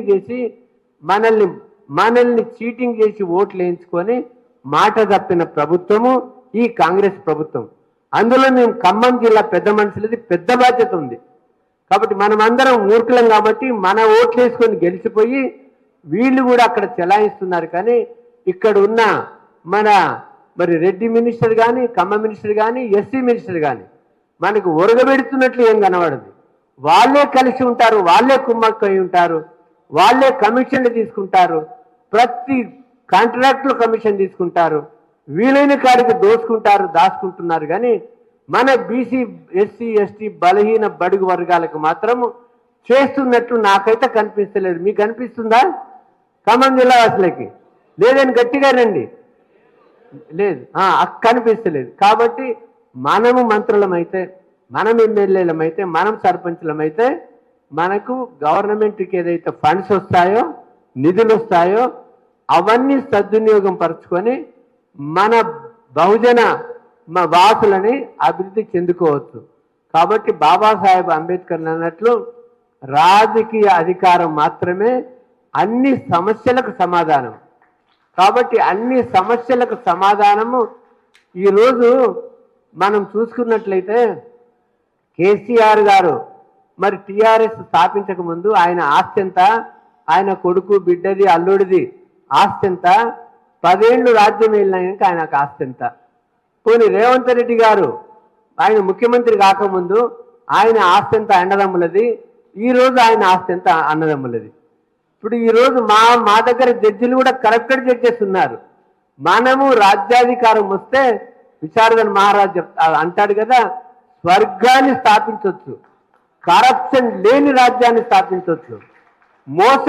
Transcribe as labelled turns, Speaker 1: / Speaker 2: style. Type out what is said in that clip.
Speaker 1: Cheating చేసి మనల్ని మనల్ని చీటింగ్ చేసి ఓట్లు వేయించుకొని మాట తప్పిన ప్రభుత్వము ఈ కాంగ్రెస్ ప్రభుత్వం. అందులో మేము ఖమ్మం జిల్లా పెద్ద మనుషులది పెద్ద బాధ్యత ఉంది. కాబట్టి మనం అందరం మూర్ఖులం కాబట్టి మన ఓట్లు వేసుకొని గెలిచిపోయి వీళ్ళు కూడా అక్కడ చెలాయిస్తున్నారు. కానీ ఇక్కడ ఉన్న మన మరి రెడ్డి మినిస్టర్ కానీ ఖమ్మ మినిస్టర్ కానీ ఎస్సీ మినిస్టర్ కానీ మనకు ఒరగబెడుతున్నట్లు ఏం కనబడదు. వాళ్ళే కలిసి ఉంటారు వాళ్ళే కుమ్మక్కై ఉంటారు. వాళ్ళే కమిషన్లు తీసుకుంటారు. ప్రతి కాంట్రాక్టులు కమిషన్ తీసుకుంటారు. వీలైన కాడికి దోచుకుంటారు దాచుకుంటున్నారు. కానీ మన బీసీ ఎస్సీ ఎస్టీ బలహీన బడుగు వర్గాలకు మాత్రము చేస్తున్నట్టు నాకైతే కనిపిస్తలేదు. మీకు కనిపిస్తుందా? ఖమ్మం జిల్లా వాసులకి. లేదని గట్టిగా రండి. లేదు. కనిపిస్తలేదు. కాబట్టి మనము మంత్రులమైతే మనం ఎమ్మెల్యేలమైతే మనం సర్పంచులమైతే మనకు గవర్నమెంట్కి ఏదైతే ఫండ్స్ వస్తాయో నిధులు వస్తాయో అవన్నీ సద్వినియోగం పరుచుకొని మన బహుజన మా వాసులని అభివృద్ధి చెందుకోవచ్చు. కాబట్టి బాబాసాహెబ్ అంబేద్కర్ అన్నట్లు రాజకీయ అధికారం మాత్రమే అన్ని సమస్యలకు సమాధానం. కాబట్టి అన్ని సమస్యలకు సమాధానము ఈరోజు మనం చూసుకున్నట్లయితే కేసీఆర్ గారు మరి టిఆర్ఎస్ స్థాపించక ముందు ఆయన ఆస్తి ఎంత? ఆయన కొడుకు బిడ్డది అల్లుడిది ఆస్తి ఎంత? పదేళ్ళు రాజ్యం వెళ్ళినాక ఆయనకు ఆస్తి ఎంత? పోనీ రేవంత్ రెడ్డి గారు ఆయన ముఖ్యమంత్రి కాకముందు ఆయన ఆస్తి ఎంత అన్నదమ్ములది ఈరోజు ఆయన ఆస్తి ఎంత అన్నదమ్ములది? ఇప్పుడు ఈరోజు మా మా దగ్గర జడ్జిలు కూడా కరెక్ట్గా జడ్జెస్ ఉన్నారు. మనము రాజ్యాధికారం వస్తే విశారదన్ మహారాజ్ అంటాడు కదా స్వర్గాన్ని స్థాపించవచ్చు కరప్షన్ లేని రాజ్యాన్ని స్థాపించవచ్చు. మోస